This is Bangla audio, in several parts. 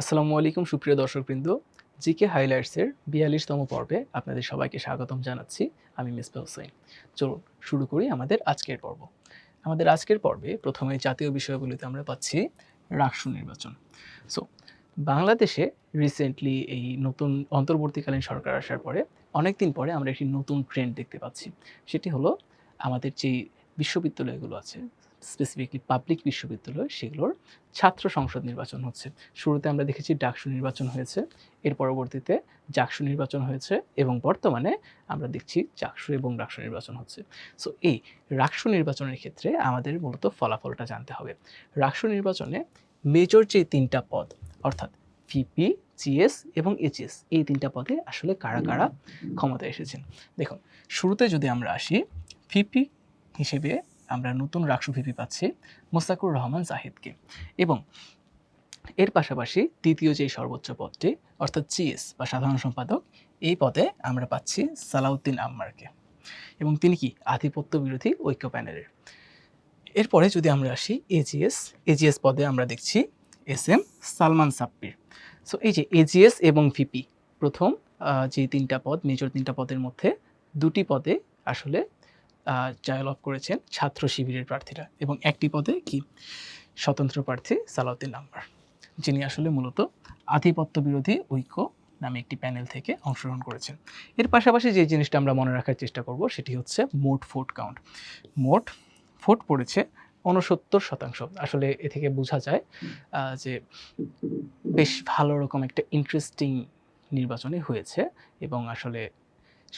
আসসালামু আলাইকুম, সুপ্রিয় দর্শকবৃন্দ। জিকে হাইলাইটসের বিয়াল্লিশতম পর্বে আপনাদের সবাইকে স্বাগতম জানাচ্ছি। আমি মিসবা হোসেন। চলুন, শুরু করি আমাদের আজকের পর্ব। আমাদের আজকের পর্বে প্রথমে জাতীয় বিষয়গুলিতে আমরা পাচ্ছি রাষ্ট্র নির্বাচন। সো বাংলাদেশে রিসেন্টলি এই নতুন অন্তর্বর্তীকালীন সরকার আসার পরে অনেক দিন পরে আমরা একটি নতুন ট্রেন্ড দেখতে পাচ্ছি। সেটি হলো আমাদের যেই বিশ্ববিদ্যালয়গুলো আছে স্পেসিফিকলি পাবলিক বিশ্ববিদ্যালয়, সেগুলোর ছাত্র সংসদ নির্বাচন হচ্ছে। শুরুতে আমরা দেখেছি ডাকসু নির্বাচন হয়েছে, এর পরবর্তীতে জাকসু নির্বাচন হয়েছে এবং বর্তমানে আমরা দেখছি চাকসু এবং রাকসু নির্বাচন হচ্ছে। সো এই রাকসু নির্বাচনের ক্ষেত্রে আমাদের মূলত ফলাফলটা জানতে হবে। রাকসু নির্বাচনে মেজর যে তিনটা পদ, অর্থাৎ ভিপি জিএস এবং এইচএস এই তিনটা পদে আসলে কারা কারা ক্ষমতায় এসেছেন? দেখুন, শুরুতে যদি আমরা আসি ভিপি হিসেবে আমরা নতুন রাকসু ভিপি পাচ্ছি মোস্তাকুর রহমান জাহিদকে। এবং এর পাশাপাশি দ্বিতীয় যে সর্বোচ্চ পদটি, অর্থাৎ চিএস বা সাধারণ সম্পাদক, এই পদে আমরা পাচ্ছি সালাউদ্দিন আম্মারকে। এবং তিনি কি আধিপত্য বিরোধী ঐক্য প্যানেলের। এরপরে যদি আমরা আসি এজিএস এজিএস পদে আমরা দেখছি S M Salman Sabbir so এই যে এজিএস এবং ভিপি, প্রথম যে তিনটা পদ, মেজর তিনটা পদের মধ্যে দুটি পদে আসলে জয়লাভ করেছেন ছাত্র শিবিরের প্রার্থীরা এবং একটি পদে কি? স্বতন্ত্র প্রার্থী সালাউদ্দিন নাম্বার যিনি আসলে মূলত আধিপত্য বিরোধী ঐক্য নামে একটি প্যানেল থেকে অংশগ্রহণ করেছেন। এর পাশাপাশি যে জিনিসটা আমরা মনে রাখার চেষ্টা করব সেটি হচ্ছে মোট ভোট কাউন্ট মোট ভোট পড়েছে উনসত্তর শতাংশ। আসলে এ থেকে বোঝা যায় যে বেশ ভালো রকম একটা ইন্টারেস্টিং নির্বাচনই হয়েছে এবং আসলে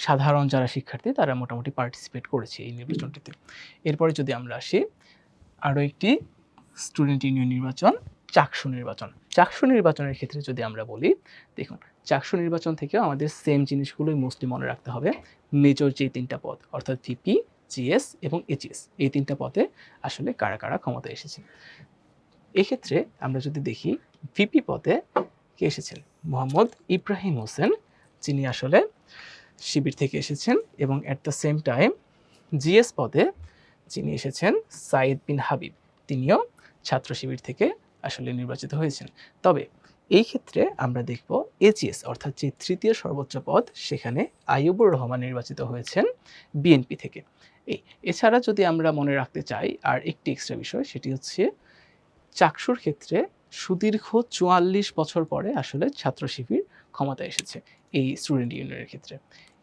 সাধারণ যারা শিক্ষার্থী, তারা মোটামুটি পার্টিসিপেট করেছে এই নির্বাচনটিতে। এরপরে যদি আমরা আসি, আরও একটি স্টুডেন্ট ইউনিয়ন নির্বাচন, চাকসু নির্বাচন। চাকসু নির্বাচনের ক্ষেত্রে যদি আমরা বলি, দেখুন, চাকসু নির্বাচন থেকেও আমাদের সেম জিনিসগুলোই মোস্টলি মনে রাখতে হবে। মেজর যে তিনটা পদ, অর্থাৎ ভিপি জিএস এবং এইচএস এই তিনটা পদে আসলে কারা কারা ক্ষমতা এসেছে এক্ষেত্রে আমরা যদি দেখি ভিপি পদে কে এসেছেন? মোহাম্মদ ইব্রাহিম হোসেন, যিনি আসলে শিবির থেকে এসেছেন এবং at the same time GS পদে যিনি এসেছেন, সাইদ বিন হাবিব, তিনিও ছাত্র শিবির থেকে আসলে নির্বাচিত হয়েছেন। তবে এই ক্ষেত্রে আমরা দেখব এজিএস অর্থাৎ যে তৃতীয় সর্বোচ্চ পদ, সেখানে আইয়ুবুর রহমান নির্বাচিত হয়েছেন বিএনপি থেকে। এই, এছাড়া যদি আমরা মনে রাখতে চাই, আর একটি এক্সট্রা বিষয়, সেটি হচ্ছে চাকসুর ক্ষেত্রে সুদীর্ঘ চুয়াল্লিশ বছর পরে আসলে ছাত্র শিবির ক্ষমতায় এসেছে। এই স্টুডেন্ট ইউনিয়নের ক্ষেত্রে।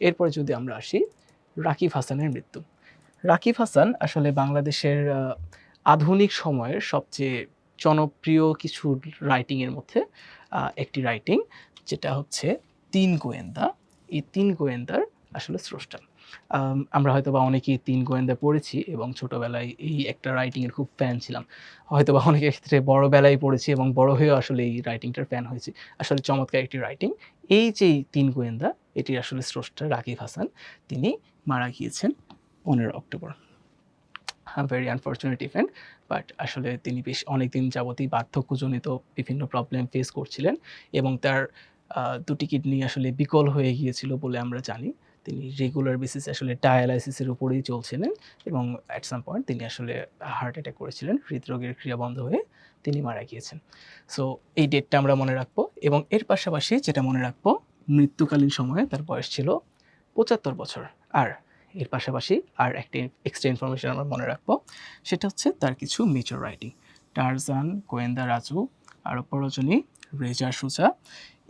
এরপর যদি আমরা আসি, রাকিব হাসানের মৃত্যু। রাকিব হাসান আসলে বাংলাদেশের আধুনিক সময়ের সবচেয়ে জনপ্রিয় কিছু রাইটিংয়ের মধ্যে একটি রাইটিং যেটা হচ্ছে তিন গোয়েন্দা। এই তিন গোয়েন্দার আসলে স্রষ্টা। আমরা হয়তো বা অনেকেই তিন গোয়েন্দা পড়েছি এবং ছোটবেলায় এই একটা রাইটিংয়ের খুব ফ্যান ছিলাম। হয়তো বা অনেকের ক্ষেত্রে বড়বেলায় পড়েছি এবং বড় হয়েও আসলে এই রাইটিংটার ফ্যান হয়েছি। আসলে চমৎকার একটি রাইটিং এই যে তিন গোয়েন্দা এটি আসলে স্রষ্টা রাকিব হাসান, তিনি মারা গিয়েছেন পনেরো October. Very unfortunate event but আসলে তিনি বেশ অনেক দিন যাবতই বার্ধক্যজনিত বিভিন্ন প্রবলেম ফেস করছিলেন এবং তার দুটি কিডনি আসলে বিকল হয়ে গিয়েছিল বলে আমরা জানি। তিনি রেগুলার বেসিসে আসলে ডায়ালাইসিসের উপরেই চলছিলেন এবং অ্যাট সাম পয়েন্ট তিনি আসলে হার্ট অ্যাটাক করেছিলেন, হৃদরোগের ক্রিয়া বন্ধ হয়ে তিনি মারা গিয়েছেন। সো এই ডেটটা আমরা মনে রাখব এবং এর পাশাপাশি যেটা মনে রাখব, মৃত্যুকালীন সময়ে তার বয়স ছিল পঁচাত্তর বছর। আর এর পাশাপাশি আর একটি এক্সট্রা ইনফরমেশন আমরা মনে রাখব, সেটা হচ্ছে তার কিছু মেজর রাইটিং টারজান গোয়েন্দা রাজু, আরও পরজনী রেজা সুজা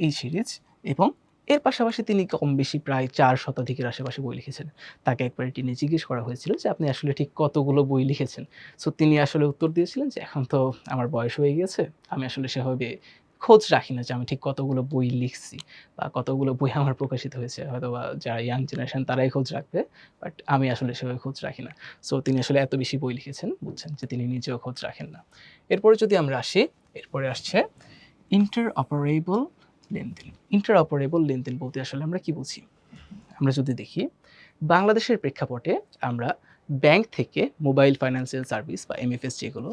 এই সিরিজ এবং এর পাশাপাশি তিনি কম বেশি প্রায় চার শতাধিকের আশেপাশে বই লিখেছেন। তাকে একবার টিনে জিজ্ঞেস করা হয়েছিল যে, আপনি আসলে ঠিক কতগুলো বই লিখেছেন? সো তিনি আসলে উত্তর দিয়েছিলেন যে, এখন তো আমার বয়স হয়ে গিয়েছে, আমি আসলে সেভাবে খোঁজ রাখি না যে, আমি ঠিক কতগুলো বই লিখছি বা কতগুলো বই আমার প্রকাশিত হয়েছে। হয়তো বা যারা ইয়াং জেনারেশন তারাই খোঁজ রাখবে, বাট আমি আসলে সেভাবে খোঁজ রাখি না। সো তিনি আসলে এত বেশি বই লিখেছেন, বুঝছেন যে, তিনি নিজেও খোঁজ রাখেন না। এরপরে যদি আমরা আসি, এরপরে আসছে ইন্টার অপারেবল লেনদেন ইন্টার অপারেবল লেনদেন বলতে আসলে আমরা কি বুঝি? আমরা যদি দেখি, বাংলাদেশের প্রেক্ষাপটে আমরা ব্যাংক থেকে মোবাইল ফাইন্যান্সিয়াল সার্ভিস বা এমএফএস যেগুলো,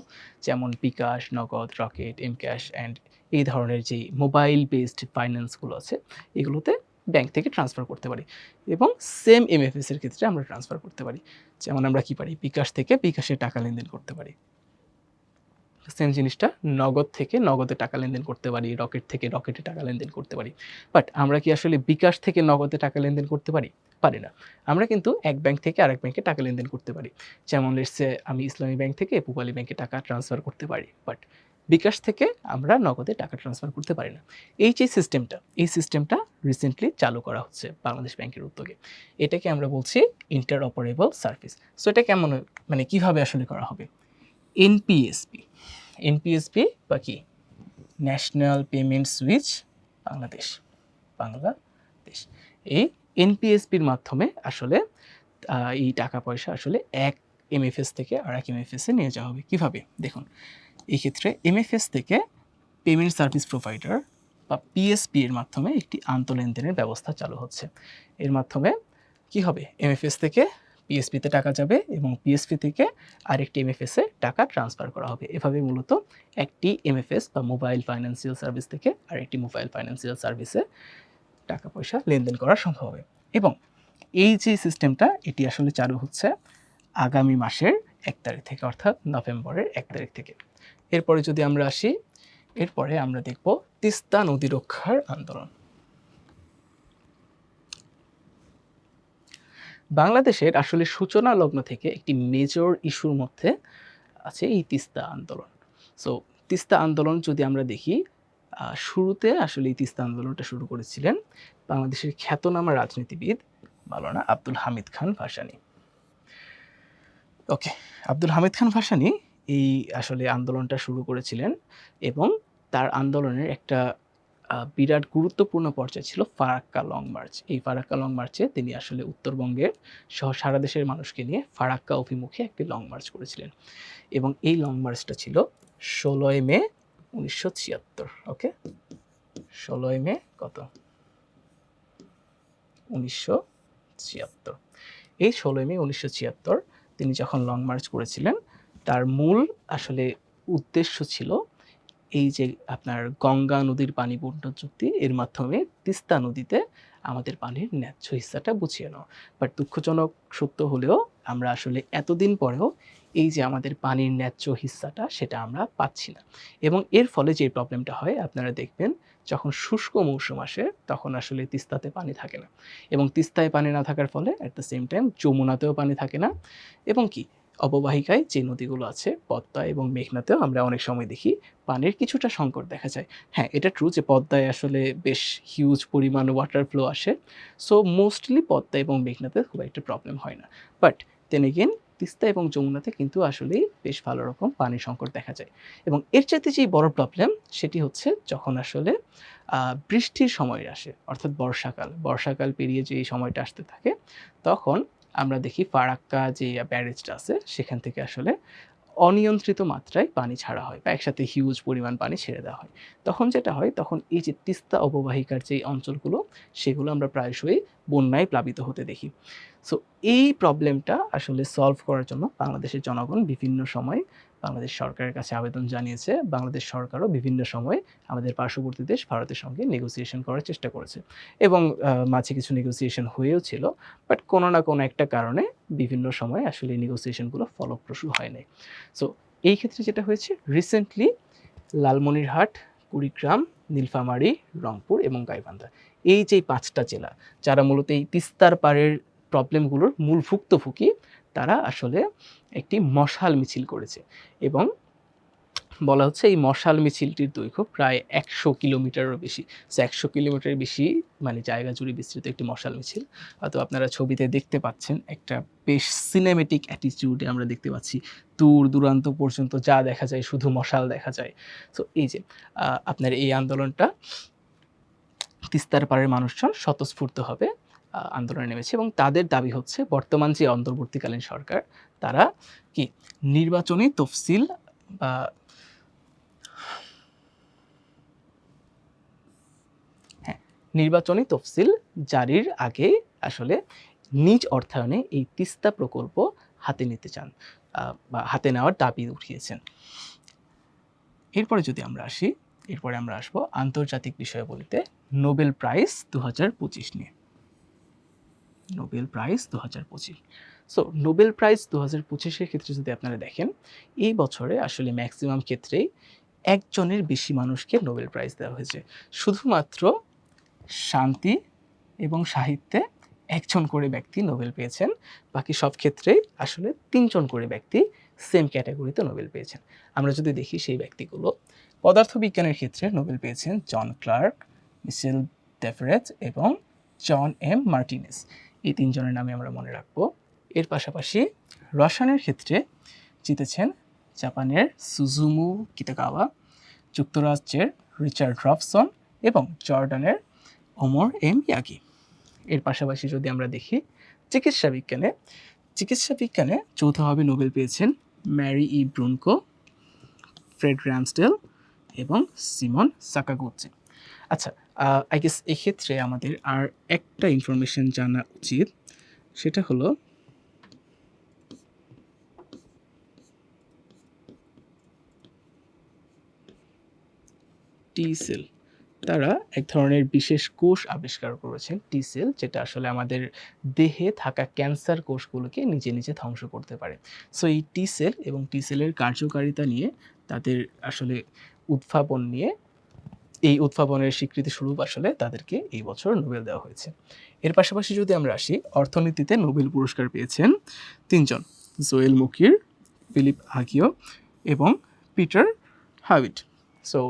যেমন বিকাশ, নগদ, রকেট এম ক্যাশ অ্যান্ড এই ধরনের যে মোবাইল বেসড ফাইন্যান্সগুলো আছে, এগুলোতে ব্যাংক থেকে ট্রান্সফার করতে পারি এবং সেম এমএফএস এর ক্ষেত্রে আমরা ট্রান্সফার করতে পারি। যেমন আমরা কি পারি? বিকাশ থেকে বিকাশে টাকা লেনদেন করতে পারি। সেম জিনিসটা নগদ থেকে নগদে টাকা লেনদেন করতে পারি, রকেট থেকে রকেটে টাকা লেনদেন করতে পারি। বাট আমরা কি আসলে বিকাশ থেকে নগদে টাকা লেনদেন করতে পারি? পারি না। আমরা কিন্তু এক ব্যাংক থেকে আরেক ব্যাংকে টাকা লেনদেন করতে পারি। যেমন লেটসে আমি ইসলামী ব্যাংক থেকে পুবালি ব্যাংকে টাকা ট্রান্সফার করতে পারি বাট বিকাশ থেকে আমরা নগদে টাকা ট্রান্সফার করতে পারি না। এই যে সিস্টেমটা এই সিস্টেমটা রিসেন্টলি চালু করা হচ্ছে বাংলাদেশ ব্যাংকের উদ্যোগে। এটাকে আমরা বলছি ইন্টার অপারেবল সার্ভিস সো এটা কেমন মানে কীভাবে আসলে করা হবে? এনপিএসপি এনপিএসপি বা কি? National payment switch Bangladesh Bangladesh এই এনপিএসপির মাধ্যমে আসলে এই টাকা পয়সা আসলে এক এমএফএস থেকে আর এক এমএফএসে নিয়ে যাওয়া হবে। কীভাবে? দেখুন, এই ক্ষেত্রে এমএফএস থেকে পেমেন্ট সার্ভিস প্রোভাইডার বা পিএসপি এর মাধ্যমে একটি আন্তঃলেনদেনের ব্যবস্থা চালু হচ্ছে। এর মাধ্যমে কি হবে? এমএফএস থেকে পিএসপিতে টাকা যাবে এবং পিএসপি থেকে আরেকটি এমএফএসে টাকা ট্রান্সফার করা হবে। এভাবে মূলত একটি এমএফএস বা মোবাইল ফাইন্যান্সিয়াল সার্ভিস থেকে আরেকটি মোবাইল ফাইন্যান্সিয়াল সার্ভিসে টাকা পয়সা লেনদেন করা সম্ভব হবে। এবং এই যে সিস্টেমটা এটি আসলে চালু হচ্ছে আগামী মাসের এক তারিখ থেকে, অর্থাৎ নভেম্বরের এক তারিখ থেকে। এরপরে যদি আমরা আসি, এরপরে আমরা দেখব তিস্তা নদী রক্ষার আন্দোলন। বাংলাদেশের আসলে সূচনা লগ্ন থেকে একটি মেজর ইস্যুর মধ্যে আছে এই তিস্তা আন্দোলন। সো তিস্তা আন্দোলন যদি আমরা দেখি শুরুতে আসলে এই তিস্তা আন্দোলনটা শুরু করেছিলেন বাংলাদেশের খ্যাতনামা রাজনীতিবিদ মাওলানা আব্দুল হামিদ খান ভাসানী। ওকে আব্দুল হামিদ খান ভাসানী এই আসলে আন্দোলনটা শুরু করেছিলেন এবং তার আন্দোলনের একটা বিরাট গুরুত্বপূর্ণ পর্যায়ে ছিল ফারাক্কা লং মার্চ। এই ফারাক্কা লং মার্চে তিনি আসলে উত্তরবঙ্গের সহ সারা দেশের মানুষকে নিয়ে ফারাক্কা অভিমুখে একটি লং মার্চ করেছিলেন। এবং এই লং মার্চটা ছিল ষোলোই মে উনিশশো ছিয়াত্তর, ওকে? ষোলোই মে কত? উনিশশো ছিয়াত্তর। এই ষোলোই মে উনিশশো ছিয়াত্তর তিনি যখন লং মার্চ করেছিলেন, তার মূল আসলে উদ্দেশ্য ছিল এই যে আপনার গঙ্গা নদীর পানি বন্টন চুক্তি, এর মাধ্যমে তিস্তা নদীতে আমাদের পানির ন্যায্য হিস্সাটা বুঝিয়ে নেওয়া বাট দুঃখজনক সত্য হলেও আমরা আসলে এতদিন পরেও এই যে আমাদের পানির ন্যায্য হিস্সাটা সেটা আমরা পাচ্ছি না। এবং এর ফলে যে প্রবলেমটা হয়, আপনারা দেখবেন যখন শুষ্ক মৌসুম আসে, তখন আসলে তিস্তাতে পানি থাকে না। এবং তিস্তায় পানি না থাকার ফলে অ্যাট দ্য সেম টাইম যমুনাতেও পানি থাকে না। এবং কি? অববাহিকায় যে নদীগুলো আছে, পদ্মা এবং মেঘনাতেও আমরা অনেক সময় দেখি পানির কিছুটা সংকট দেখা যায়। হ্যাঁ এটা ট্রু যে পদ্মায় আসলে বেশ হিউজ পরিমাণ ওয়াটার ফ্লো আসে। সো মোস্টলি পদ্মা এবং মেঘনাতে খুব একটা প্রবলেম হয় না। বাট দেন এগেন তিস্তা এবং যমুনাতে কিন্তু আসলেই বেশ ভালো রকম পানি সংকট দেখা যায়। এবং এর চাইতে যেই বড় প্রবলেম সেটি হচ্ছে যখন আসলে বৃষ্টির সময় আসে, অর্থাৎ বর্ষাকাল। বর্ষাকাল পেরিয়ে যে সময়টা আসতে থাকে, তখন আমরা দেখি ফারাক্কা যে ব্যারেজটা আছে, সেখান থেকে আসলে অনিয়ন্ত্রিত মাত্রায় পানি ছাড়া হয় বা একসাথে হিউজ পরিমাণ পানি ছেড়ে দেওয়া হয়। তখন যেটা হয়, তখন এই যে তিস্তা অববাহিকার যে অঞ্চলগুলো, সেগুলো আমরা প্রায়শই বন্যায় প্লাবিত হতে দেখি। সো এই প্রবলেমটা আসলে সলভ করার জন্য বাংলাদেশের জনগণ বিভিন্ন সময় বাংলাদেশ সরকারের কাছে আবেদন জানিয়েছে। বাংলাদেশ সরকারও বিভিন্ন সময়ে আমাদের পার্শ্ববর্তী দেশ ভারতের সঙ্গে নেগোসিয়েশন করার চেষ্টা করেছে। এবং মাঝে কিছু নেগোসিয়েশন হয়েও ছিল বাট কোনো না কোনো একটা কারণে বিভিন্ন সময় আসলে নেগোসিয়েশনগুলো ফলপ্রসূ হয় নাই। সো এই ক্ষেত্রে যেটা হয়েছে রিসেন্টলি লালমনিরহাট, কুড়িগ্রাম, নীলফামারী, রংপুর এবং গাইবান্ধা, এই যে পাঁচটা জেলা, যারা মূলত এই তিস্তার পাড়ের প্রবলেমগুলোর মূল ভুক্তভোগী তারা আসলে একটি মশাল মিছিল করেছে এবং বলা হচ্ছে এই মশাল মিছিলটির দৈর্ঘ্য প্রায় একশো কিলোমিটারও বেশি। একশো কিলোমিটারের বেশি মানে জায়গা জুড়ে বিস্তৃত একটি মশাল মিছিল। হয়তো আপনারা ছবিতে দেখতে পাচ্ছেন একটা বেশ সিনেমেটিক অ্যাটিটিউডে আমরা দেখতে পাচ্ছি। দূর দূরান্ত পর্যন্ত যা দেখা যায় শুধু মশাল দেখা যায়। তো এই যে আপনার এই আন্দোলনটা তিস্তার পাড়ের মানুষজন স্বতঃস্ফূর্তভাবে আন্দোলনে নেমেছে এবং তাদের দাবি হচ্ছে বর্তমান যে অন্তর্বর্তীকালীন সরকার, তারা কি নির্বাচনী তফসিল বা হ্যাঁ নির্বাচনী তফসিল জারির আগে আসলে নিজ অর্থায়নে এই তিস্তা প্রকল্প হাতে নিতে চান বা হাতে নেওয়ার দাবি উঠিয়েছেন। এরপরে যদি আমরা আসি, এরপরে আমরা আসব আন্তর্জাতিক বিষয় বলতে নোবেল প্রাইজ দু হাজার পঁচিশ নিয়ে। নোবেল প্রাইজ দু হাজার পঁচিশ। সো নোবেল প্রাইজ দু হাজার পঁচিশের ক্ষেত্রে যদি আপনারা দেখেন, এই বছরে আসলে ম্যাক্সিমাম ক্ষেত্রেই একজনের বেশি মানুষকে নোবেল প্রাইজ দেওয়া হয়েছে। শুধুমাত্র শান্তি এবং সাহিত্যে একজন করে ব্যক্তি নোবেল পেয়েছেন, বাকি সব ক্ষেত্রেই আসলে তিনজন করে ব্যক্তি সেম ক্যাটাগরিতে নোবেল পেয়েছেন। আমরা যদি দেখি সেই ব্যক্তিগুলো, পদার্থবিজ্ঞানের ক্ষেত্রে নোবেল পেয়েছেন জন ক্লার্ক মিশেল ডেফরেজ এবং জন এম মার্টিনেস। এই তিনজনের নামে আমরা মনে রাখব। এর পাশাপাশি রসায়নের ক্ষেত্রে জিতেছেন জাপানের সুজুমু কিতাকাওয়া যুক্তরাজ্যের রিচার্ড রবসন এবং জর্ডানের ওমর এম ইয়াগি। এর পাশাপাশি যদি আমরা দেখি, চিকিৎসা বিজ্ঞানে চিকিৎসা বিজ্ঞানে যৌথভাবে নোবেল পেয়েছেন Mary E Brunkow, Fred Ramsdell এবং সিমন সাকাগুচি আচ্ছা আই গেস এক্ষেত্রে আমাদের আর একটা ইনফরমেশন জানা উচিত। সেটা হলো টি সেল তারা এক ধরনের বিশেষ কোষ আবিষ্কার করেছেন টি সেল যেটা আসলে আমাদের দেহে থাকা ক্যান্সার কোষগুলোকে নিজে নিজে ধ্বংস করতে পারে। সো এই টি সেল এবং টি সেলের কার্যকারিতা নিয়ে তাদের আসলে উদ্ভাবন নিয়ে এই উদ্ভাবনের স্বীকৃতি স্বরূপ আসলে তাদেরকে এই বছর নোবেল দেওয়া হয়েছে। এর পাশাপাশি যদি আমরা আসি, অর্থনীতিতে নোবেল পুরস্কার পেয়েছেন তিনজন, জোয়েল মুকির, ফিলিপ আগিও এবং পিটার হাবিট সো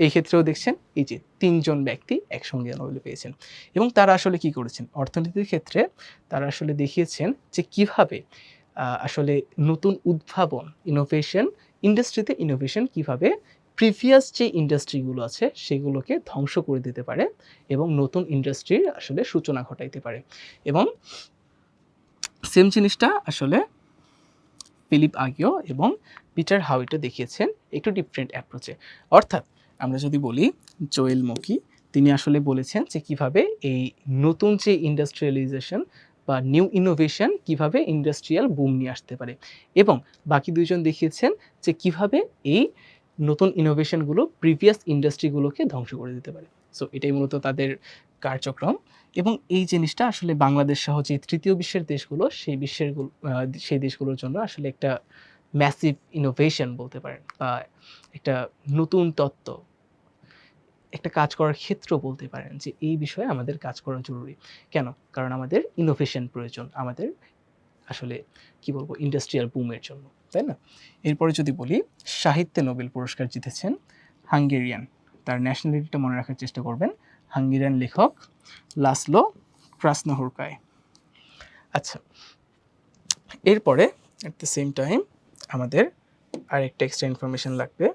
এই ক্ষেত্রেও দেখছেন এই যে তিনজন ব্যক্তি একসঙ্গে নোবেল পেয়েছেন। এবং তারা আসলে কি করেছেন? অর্থনীতির ক্ষেত্রে তারা আসলে দেখিয়েছেন যে কীভাবে আসলে নতুন উদ্ভাবন ইনোভেশন ইন্ডাস্ট্রিতে ইনোভেশন কীভাবে প্রিভিয়াস যে ইন্ডাস্ট্রিগুলো আছে, সেগুলোকে ধ্বংস করে দিতে পারে এবং নতুন ইন্ডাস্ট্রির আসলে সূচনা ঘটাইতে পারে। এবং সেম জিনিসটা আসলে ফিলিপ আগিও এবং পিটার হাউইটও দেখিয়েছেন একটু ডিফারেন্ট অ্যাপ্রোচে অর্থাৎ আমরা যদি বলি জোয়েল মকি, তিনি আসলে বলেছেন যে কীভাবে এই নতুন যে ইন্ডাস্ট্রিয়ালাইজেশন বা নিউ ইনোভেশন কীভাবে ইন্ডাস্ট্রিয়াল বুম নিয়ে আসতে পারে। এবং বাকি দুইজন দেখিয়েছেন যে কীভাবে এই নতুন ইনোভেশনগুলো প্রিভিয়াস ইন্ডাস্ট্রিগুলোকে ধ্বংস করে দিতে পারে। সো এটাই মূলত তাদের কার্যক্রম। এবং এই জিনিসটা আসলে বাংলাদেশ সহ যে তৃতীয় বিশ্বের দেশগুলো, সেই বিশ্বের সেই দেশগুলোর জন্য আসলে একটা ম্যাসিভ ইনোভেশন বলতে পারেন বা একটা নতুন তত্ত্ব, একটা কাজ করার ক্ষেত্র বলতে পারেন যে এই বিষয়ে আমাদের কাজ করা জরুরি। কেন? কারণ আমাদের ইনোভেশন প্রয়োজন, আমাদের আসলে, কি বলব ইন্ডাস্ট্রিয়াল বুমের জন্য। তাই না? এরপরে যদি বলি, সাহিত্যে নোবেল পুরস্কার জিতেছেন হাঙ্গেরিয়ান। তার ন্যাশনালিটিটা মনে রাখার চেষ্টা করবেন, হাঙ্গেরিয়ান লেখক লাসলো ক্রাসনোহরকায়। আচ্ছা এরপরে অ্যাট দ্য সেম টাইম আমাদের আরেকটা এক্সট্রা ইনফরমেশন লাগবে,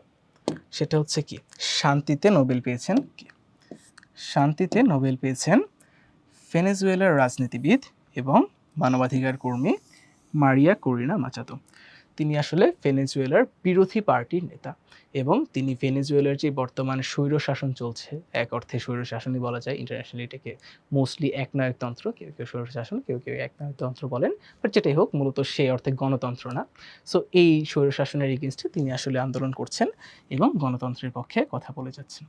সেটা হচ্ছে কি, শান্তিতে নোবেল পেয়েছেন কি? শান্তিতে নোবেল পেয়েছেন ভেনেজুয়েলার রাজনীতিবিদ এবং মানবাধিকার কর্মী মারিয়া করিনা মাচাতো। তিনি আসলে ভেনেজুয়েলার বিরোধী পার্টির নেতা এবং তিনি ভেনেজুয়েলার যে বর্তমান স্বৈর শাসন চলছে, এক অর্থে স্বৈর শাসনই বলা যায় ইন্টারন্যাশনালি এটাকে মোস্টলি একনায়কতন্ত্র, কেউ কেউ স্বৈর শাসন কেউ কেউ একনায়কতন্ত্র বলেন বাট যেটাই হোক, মূলত সেই অর্থে গণতন্ত্র না। সো এই স্বৈর শাসনের এগেনস্টে তিনি আসলে আন্দোলন করছেন এবং গণতন্ত্রের পক্ষে কথা বলে যাচ্ছেন।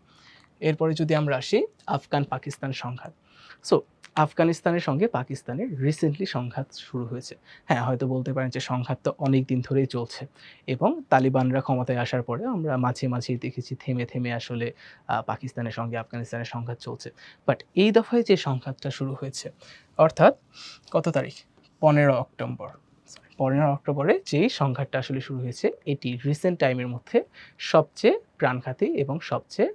এরপরে যদি আমরা আসি আফগান পাকিস্তান সংঘাত। সো আফগানিস্তানের সঙ্গে পাকিস্তানের রিসেন্টলি সংঘাত শুরু হয়েছে। হ্যাঁ হয়তো বলতে পারেন যে সংঘাত তো অনেক দিন ধরেই চলছে এবং তালিবানরা ক্ষমতায় আসার পরে আমরা মাঝে মাঝেই দেখেছি থেমে থেমে আসলে পাকিস্তানের সঙ্গে আফগানিস্তানের সংঘাত চলছে। বাট এই দফায় যে সংঘাতটা শুরু হয়েছে, অর্থাৎ কত তারিখ? পনেরো অক্টোবর। পনেরো অক্টোবরে যেই সংঘাতটা আসলে শুরু হয়েছে, এটি রিসেন্ট টাইমের মধ্যে সবচেয়ে প্রাণঘাতী এবং সবচেয়ে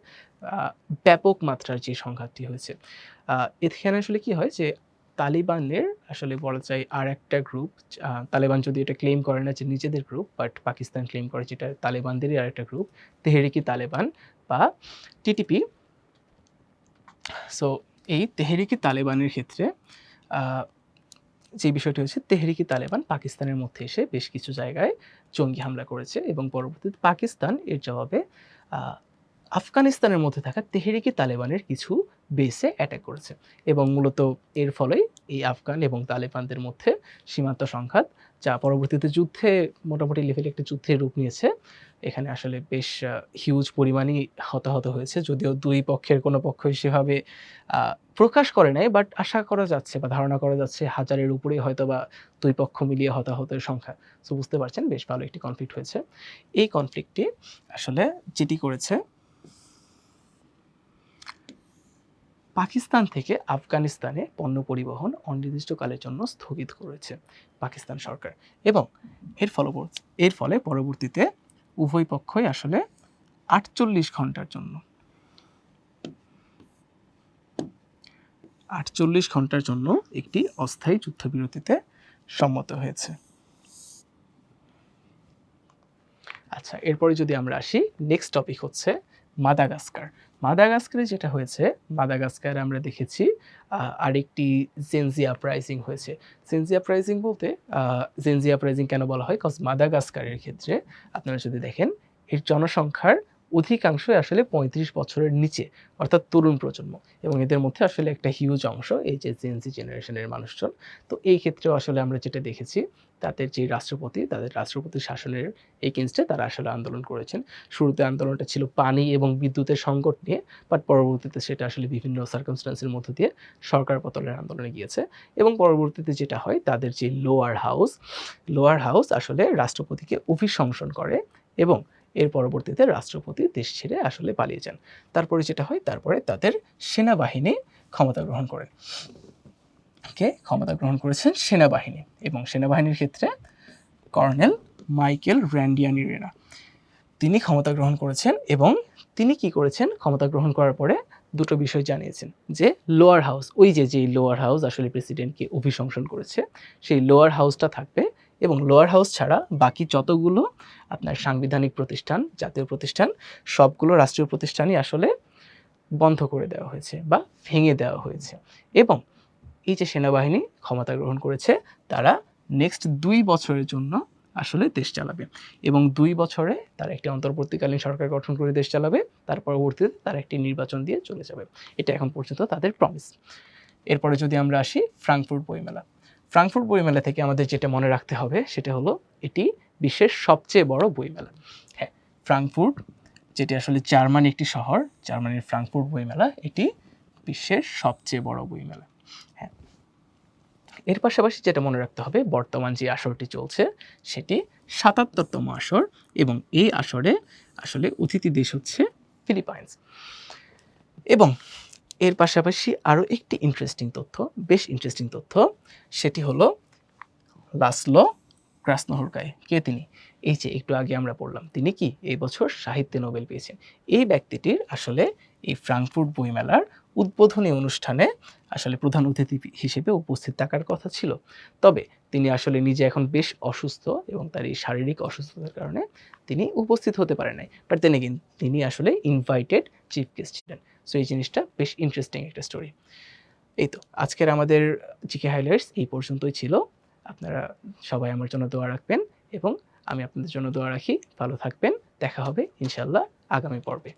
ব্যাপক মাত্রার যে সংঘাতটি হয়েছে। এখানে আসলে কি হয় যে তালিবানের আসলে বলা যায় আর একটা গ্রুপ তালিবান যদি এটা ক্লেম করে না যে নিজেদের গ্রুপ বাট পাকিস্তান ক্লেম করে যেটা তালিবানদেরই আর একটা গ্রুপ তেহরিকি তালেবান বা টিটিপি সো এই তেহরিকি তালেবানের ক্ষেত্রে যে বিষয়টি হচ্ছে তেহরিকি তালেবান পাকিস্তানের মধ্যে এসে বেশ কিছু জায়গায় জঙ্গি হামলা করেছে এবং পরবর্তীতে পাকিস্তান এর জবাবে আফগানিস্তানের মধ্যে থাকা তেহরিকি তালেবানের কিছু বেসে অ্যাটাক করেছে। এবং মূলত এর ফলেই এই আফগান এবং তালেবানদের মধ্যে সীমান্ত সংঘাত, যা পরবর্তীতে যুদ্ধে মোটামুটি লেভেলে একটা যুদ্ধের রূপ নিয়েছে, এখানে আসলে বেশ হিউজ পরিমাণই হতাহত হয়েছে। যদিও দুই পক্ষের কোনো পক্ষ সেভাবে প্রকাশ করে নাই বাট আশা করা যাচ্ছে বা ধারণা করা যাচ্ছে হাজারের উপরে হয়তো বা দুই পক্ষ মিলিয়ে হতাহতের সংখ্যা। সো বুঝতে পারছেন, বেশ ভালো একটি কনফ্লিক্ট হয়েছে। এই কনফ্লিক্টটি আসলে যেটি করেছে পাকিস্তান থেকে আফগানিস্তানে পণ্য পরিবহন অনির্দিষ্টকালের জন্য স্থগিত করেছে পাকিস্তান সরকার। এবং এর ফলবর্তী এর ফলে পরবর্তীতে উভয় পক্ষই আসলে আটচল্লিশ ঘণ্টার জন্য। আটচল্লিশ ঘণ্টার জন্য একটি অস্থায়ী যুদ্ধবিরতিতে সম্মত হয়েছে। আচ্ছা এরপরে যদি আমরা আসি নেক্সট টপিক হচ্ছে মাদাগাস্কার। মাদাগাস্কারে যেটা হয়েছে, মাদাগাস্কারে আমরা দেখেছি আরেকটি জেনজি আপরাইজিং হয়েছে। জেনজি আপরাইজিং বলতে জেনজি আপরাইজিং কেন বলা হয়? কজ মাদাগাস্কারের ক্ষেত্রে, আপনারা যদি দেখেন, এর জনসংখ্যার অধিকাংশই আসলে পঁয়ত্রিশ বছরের নিচে, অর্থাৎ তরুণ প্রজন্ম। এবং এদের মধ্যে আসলে একটা হিউজ অংশ এই যে জেনজি জেনারেশনের মানুষজন। তো এই ক্ষেত্রেও আসলে আমরা যেটা দেখেছি, তাদের যে রাষ্ট্রপতি, তাদের রাষ্ট্রপতি শাসনের এগেনস্টে তারা আসলে আন্দোলন করেছেন। শুরুতে আন্দোলনটা ছিল পানি এবং বিদ্যুতের সংকট নিয়ে বাট পরবর্তীতে সেটা আসলে বিভিন্ন সার্কামস্টান্সের মধ্য দিয়ে সরকার পতনের আন্দোলনে গিয়েছে। এবং পরবর্তীতে যেটা হয়, তাদের যে লোয়ার হাউস লোয়ার হাউস আসলে রাষ্ট্রপতিকে অভিশংসন করে এবং এর পরবর্তীতে রাষ্ট্রপতি দেশ ছেড়ে আসলে পালিয়ে যান। তারপরে যেটা হয়, তারপরে তাদের সেনাবাহিনী ক্ষমতা গ্রহণ করেন। কে ক্ষমতা গ্রহণ করেছেন? সেনাবাহিনী। এবং সেনাবাহিনীর ক্ষেত্রে কর্নেল মাইকেল র্যান্ডিয়ানি রেনা তিনি ক্ষমতা গ্রহণ করেছেন এবং তিনি কি করেছেন? ক্ষমতা গ্রহণ করার পরে দুটো বিষয় জানিয়েছেন। যে লোয়ার হাউস, ওই যে যেই লোয়ার হাউস আসলে প্রেসিডেন্টকে অভিশংসন করেছে, সেই লোয়ার হাউসটা থাকবে এবং লোয়ার হাউস ছাড়া বাকি যতগুলো আপনার সাংবিধানিক প্রতিষ্ঠান, জাতীয় প্রতিষ্ঠান, সবগুলো রাষ্ট্রীয় প্রতিষ্ঠানই আসলে বন্ধ করে দেওয়া হয়েছে বা ভেঙে দেওয়া হয়েছে। এবং এই যে সেনাবাহিনী ক্ষমতা গ্রহণ করেছে, তারা নেক্সট দুই বছরের জন্য আসলে দেশ চালাবে এবং দুই বছরে তারা একটি অন্তর্বর্তীকালীন সরকার গঠন করে দেশ চালাবে, তার পরবর্তীতে তারা একটি নির্বাচন দিয়ে চলে যাবে। এটা এখন পর্যন্ত তাদের প্রমিস এরপরে যদি আমরা আসি ফ্রাঙ্কফুর্ট বইমেলা। ফ্রাঙ্কফুর্ট বইমেলা থেকে আমাদের যেটা মনে রাখতে হবে, সেটা হলো এটি বিশ্বের সবচেয়ে বড় বইমেলা। হ্যাঁ ফ্রাঙ্কফুর্ট, যেটি আসলে জার্মানি একটি শহর, জার্মানির ফ্রাঙ্কফুর্ট বইমেলা, এটি বিশ্বের সবচেয়ে বড় বইমেলা। হ্যাঁ এর পাশাপাশি যেটা মনে রাখতে হবে, বর্তমান যে আসরটি চলছে, সেটি সাতাত্তরতম আসর এবং এই আসরে আসলে অতিথি দেশ হচ্ছে ফিলিপাইন্স। এবং এর পাশাপাশি আরও একটি ইন্টারেস্টিং তথ্য, বেশ ইন্টারেস্টিং তথ্য, সেটি হলো লাসলো ক্রাসনোহরকায় কে তিনি? এই যে একটু আগে আমরা পড়লাম, তিনি কি? এই বছর সাহিত্যে নোবেল পেয়েছেন। এই ব্যক্তিটির আসলে এই ফ্রাঙ্কফুর্ট বইমেলার উদ্বোধনী অনুষ্ঠানে আসলে প্রধান অতিথি হিসেবে উপস্থিত থাকার কথা ছিল। তবে তিনি আসলে নিজে এখন বেশ অসুস্থ এবং তার এই শারীরিক অসুস্থতার কারণে তিনি উপস্থিত হতে পারেন নাই। বাট তিনি তিনি আসলে ইনভাইটেড চিফ গেস্ট ছিলেন। সো এই জিনিসটা বেশ ইন্টারেস্টিং একটা স্টোরি এই তো, আজকের আমাদের জিকে হাইলাইটস এই পর্যন্তই ছিল। আপনারা সবাই আমার জন্য দোয়া রাখবেন এবং আমি আপনাদের জন্য দোয়া রাখি। ভালো থাকবেন। দেখা হবে ইনশাল্লাহ আগামী পর্বে।